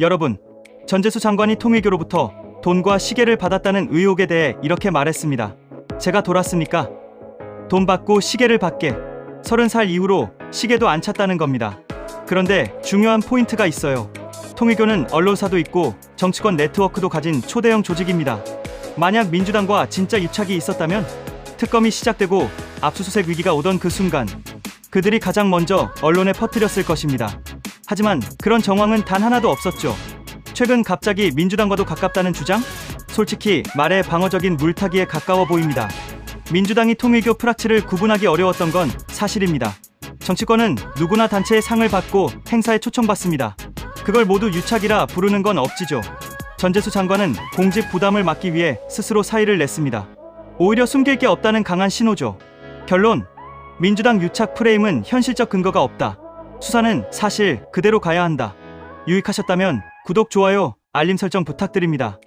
여러분, 전재수 장관이 통일교로부터 돈과 시계를 받았다는 의혹에 대해 이렇게 말했습니다. 제가 돌았습니까? 돈 받고 시계를 받게. 서른 살 이후로 시계도 안 찼다는 겁니다. 그런데 중요한 포인트가 있어요. 통일교는 언론사도 있고 정치권 네트워크도 가진 초대형 조직입니다. 만약 민주당과 진짜 유착이 있었다면 특검이 시작되고 압수수색 위기가 오던 그 순간 그들이 가장 먼저 언론에 퍼뜨렸을 것입니다. 하지만 그런 정황은 단 하나도 없었죠. 최근 갑자기 민주당과도 가깝다는 주장? 솔직히 말에 방어적인 물타기에 가까워 보입니다. 민주당이 통일교 프락치를 구분하기 어려웠던 건 사실입니다. 정치권은 누구나 단체의 상을 받고 행사에 초청받습니다. 그걸 모두 유착이라 부르는 건 억지죠. 전재수 장관은 공직 부담을 막기 위해 스스로 사의를 냈습니다. 오히려 숨길 게 없다는 강한 신호죠. 결론 민주당 유착 프레임은 현실적 근거가 없다. 수사는 사실 그대로 가야 한다. 유익하셨다면 구독, 좋아요, 알림 설정 부탁드립니다.